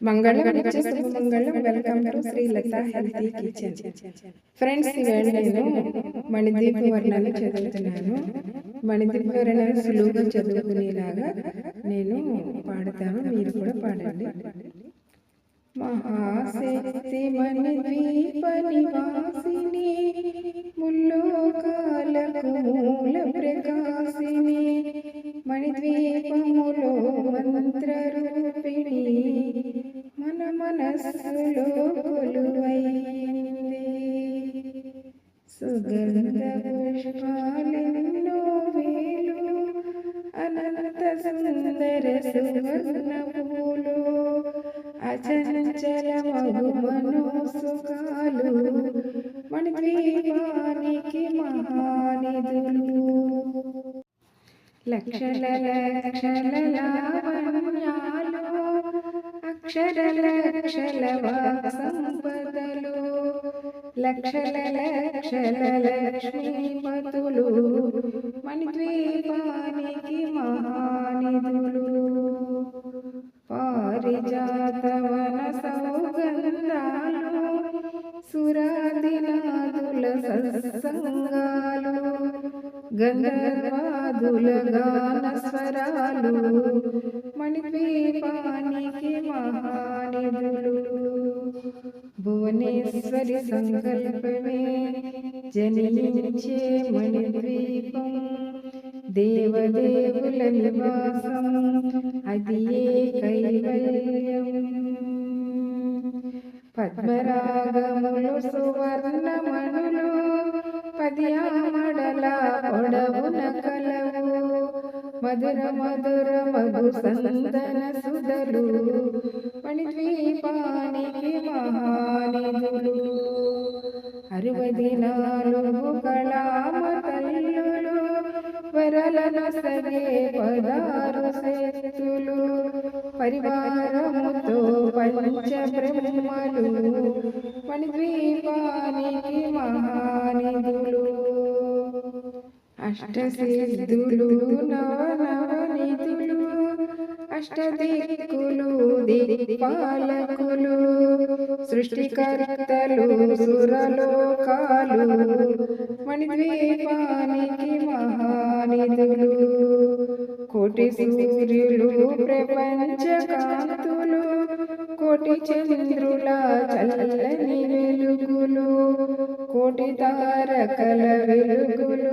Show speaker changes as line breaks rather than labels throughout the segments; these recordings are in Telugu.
మంగళం మంగళం welcome to Sri Latha healthy kitchen friends ఇవాళ నేను మణిదీప వర్ణాలు చదువుతున్నాను. మణిదీప వర్ణాలు సులువుగా చదువుకునేలాగా నేను పాడతాను. మీరు కూడా పాడండి. మహాశక్తి మణిద్వీప నివాసిని ముల్లోకాలకు మూల ప్రకాశిని మణిద్వీపములో సుఖాలు మన మణిద్వీపానికి మహానిధులు. లక్షల లక్షల లావణ్యాలు అక్షర లక్షల సంపదలు లక్షల లక్షల లక్ష్మీపతులు మన ద్వీపానికి మహానిధులు. పారిజాతవన సౌగంధాలు గంధర్వాదులగాన స్వరాలు మణిద్వీపానికి మహానిధులు. భువనేశ్వరి సంకల్పమే జనించే మణిద్వీపం దేవదేవుల నివాసం అది ఏ కైవల్యం? పద్మరాగములు సువర్ణమణులు పద్యామడల పొడవున కలవు. మధుర మధుర మధు సందన సుధలు. మణిద్వీపానికి మహానిధులు. అరవది నాలుగు కళామ తల్లులు వరలను సగే పదారు శక్తులు పరివారముతో పంచ బ్రహ్మలు. మణిద్వీపానికి అష్టసిద్ధులు నవనవనిధులు అష్టదిక్కులు దిక్పాలకులు సృష్టికర్తలు సురలోకాలు మణిద్వీపానికి మహానిధులు కోటి సూర్యులు ప్రపంచ కాంతులు కోటి చంద్రుల చల్లని వెలుగులు కోటి తారకల వెలుగులు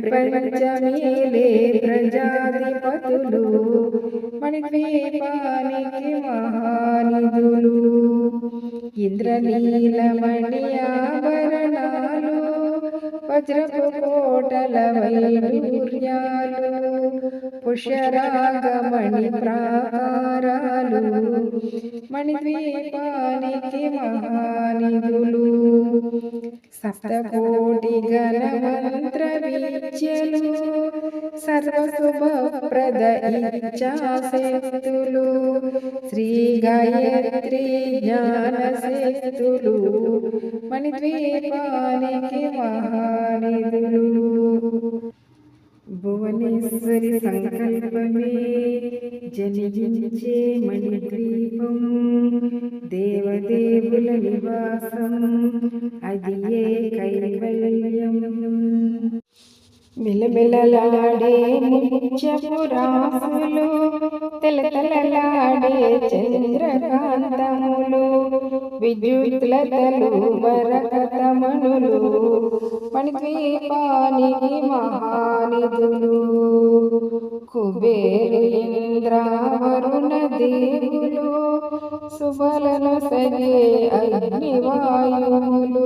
ప్రపంచమేలే ప్రజాధిపతులు మణిద్వీపానికి మహానిధులు. ఇంద్రనీలమణి ఆభరణాలు వజ్రపు కోటల వైడూర్యాలు పుష్యరాగమణి ప్రాకారాలు మణిద్వీపానికి మహానిధులు. సప్తకోటి గణమంత్ర విద్యలు సర్వశుభప్రద ఇచ్చాశక్తులు శ్రీ గాయత్రి జ్ఞాన జ్ఞానశక్తులు మణిద్వీపానికి మహానిధులు. భువనేశ్వరి సంకల్పమే జనించే మణిద్వీపం దేవదేవుల నివాసం అది ఏ కైవల్యం మిలమిలలాడే ముత్యపురాసులు తెలతెలలాడే చంద్రకాంతములు విద్యుత్లతలు వరకతమణులు మణిద్వీపానికి మహానిధులు కుబేరు ఇంద్రావరుణ దేవులు శుభలను సగే అగ్నివాయువులు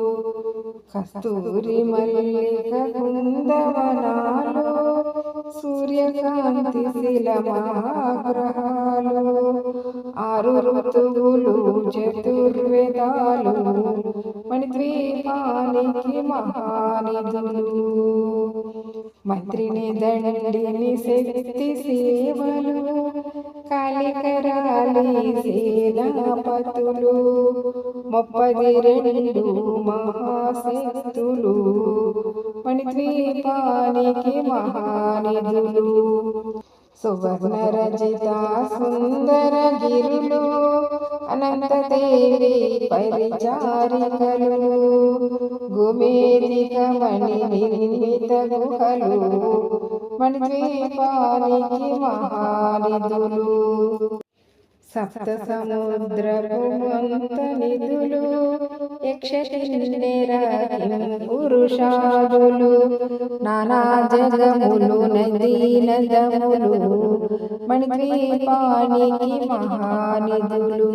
కస్తూరి మల్లిక కుందవనాలు సూర్యకాంతి శిలమాగ్రహాలు ఆరు ఋతువులు చతుర్వేదాలు మణిద్వీపానికి మహానిధులు. మంత్రిని దండిని శక్తి సేవలు కాళికరాలి సేనాపతులు ముప్పది రెండు మహాశక్తులు మణిద్వీపానికి మహానిధులు సువర్ణ రజిత సుందర గిరులు అనంతదేవి పరిచారికలు కుబేరికమణి నిర్మిత గుహలు మణిద్వీపానికి మహానిధులు. సప్త సముద్రపు మంత నిధులు పురుషాదులు నానా జగములు నదీ నదములు మణిద్వీపానికి మహానిధులు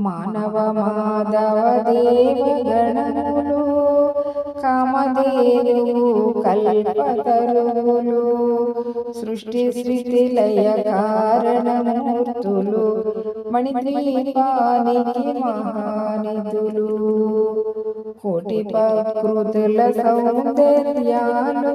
మానవ మాధవ దేవ గణములు కామధేను కల్పతరులు సృష్టి స్థితి లయ కారణమూర్తులు మణిద్వీపానికి మహానిధులు. కోటి ప్రకృతుల సౌందర్యాలు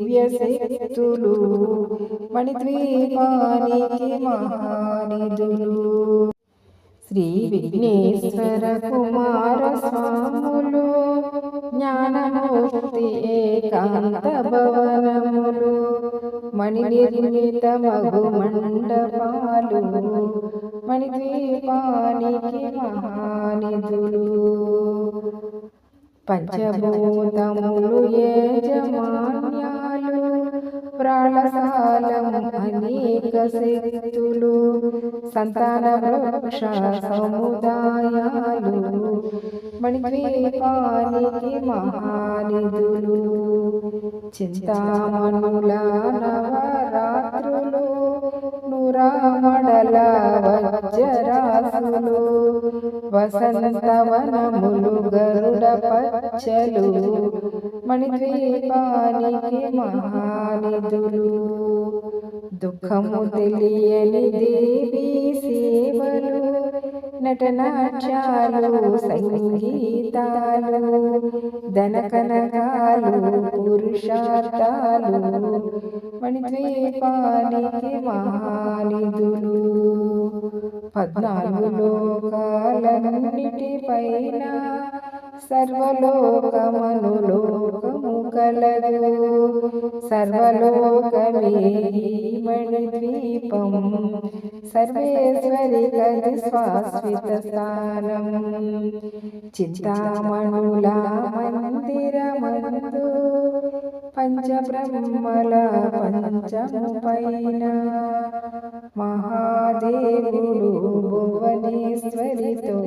దివ్యశక్తులు మణిద్వీపానికి మహానిధులు శ్రీ విఘ్నేశ్వర కుమార స్వాములు జ్ఞానమూర్తి ఏకాంత భవనములు మణి నిర్మిత మగు మండపాలు మణిద్వీపానికి మహానిధులు పంచభూతములు యజమాన్యాలు ప్రాణసాలం అనేక శక్తులు సంతాన వృక్ష సముదాయాలు మణిద్వీపానికి మహానిధులు చింతామణుల నవరాత్రులు నురామడల వజ్రాసులు వసంతవనములు గరుడ పచ్చలు మణిద్వీపానికి మహానిధులు దుఃఖము తెలియని దేవి సేవలు నటనాట్యాలు సంగీతాలు ధనకనకాలు పురుషార్థాలు మణిద్వీపానికి మహానిధులు పద్నాలుగు లోకాలన్నిటిపైన సర్వలోకమను లోకము కలదు. సర్వలోకమే మణిద్వీపం సర్వేశ్వరి కలి స్వాస్విత స్థానం. చింతామణుల మందిరమందు పంచబ్రహ్మల పంచము పైన మహాదేవుడు భువనేశ్వరితో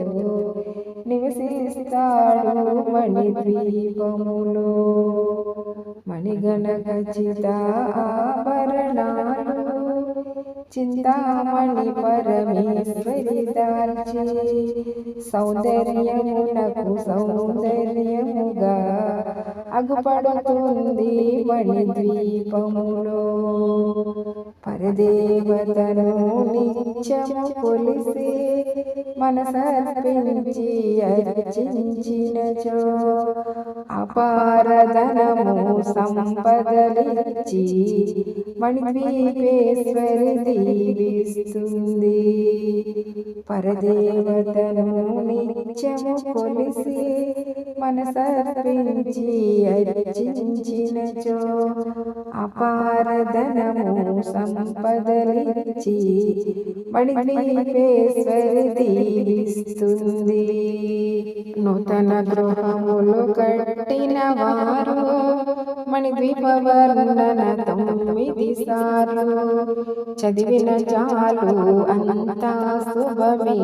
నివసిస్తాడు మణిద్వీపములో. మణిగణ ఖచ్చిత ఆభరణాలు చింతామణి పరమేశ్వరి దాల్చి సౌందర్యమునకు సౌందర్యముగా అగుపడుతుంది మణిద్వీపములో పరదేవతను నిత్యము కొలిసి మనసర్పించి అర్చించినచో అపారధనము సంపదలిచ్చి మణిద్వీపేశ్వరి దీవిస్తుంది పరదేవతను నిత్యము కొలిసి మనసర్పించి అర్చించినచో అపారధనము సంపదలిచ్చి మణిద్వీపేశ్వరి దీవిస్తుంది నూతన గృహములు కట్టిన వారు మణిద్వీపవర్ణన తొమ్మిది సార్లు. చదివిన చాలు అంతా శుభమే.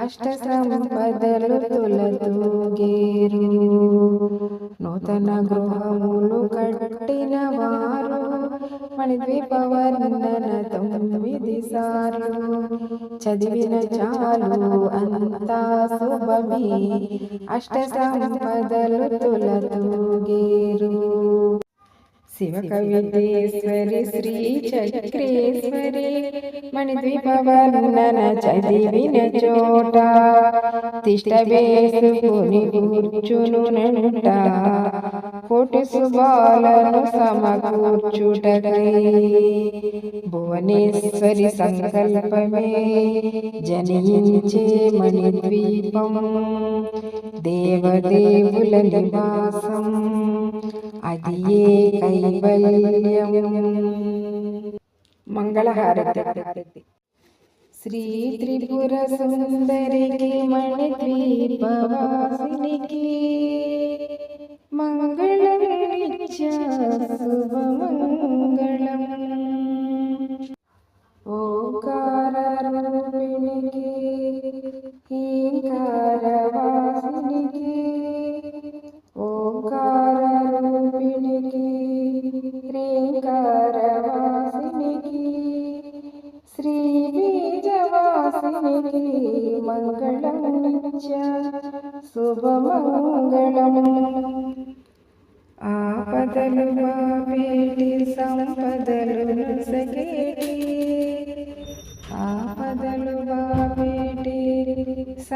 అష్ట సంపదలు తులతూగేరు. నూతన గృహ తొమ్మిది సార్లు చదివిన చాలు అంతా శుభమే అష్ట సంపదలు తులతూగేరు శివ కవితేశ్వరి శ్రీ చక్రేశ్వరి మణిద్వీపవర్ణన చదివిన చోట తిష్ట వేసుకుని కూర్చునునంట కోటి శుభాలను సమకూర్చుటకై భువనేశ్వరి సంకల్పమే జనించే మణిద్వీపం దేవదేవుల నివాసం అది ఏ కైవల్యం మంగళహారతి శ్రీ త్రిపుర సుందరికి మణిద్వీపవాసినికి మంగళం నిత్య శుభమంగళం ఓంకార రూపిణికి హీంకారవాసినికి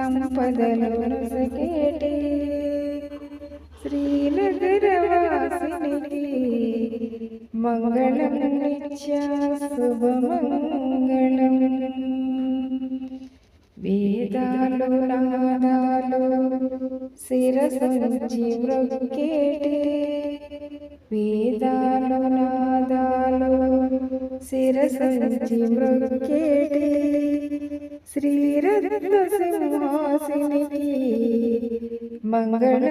సంపదలు నొసగేటి శ్రీనగరవాసినికి మంగళం నిత్య శుభమంగళం. వేదాలు నాదాలు శిరసుంచి మృగేటి వేదాలు నాదాలు శిరసుంచి మృగేటి శ్రీరత్న మంగళం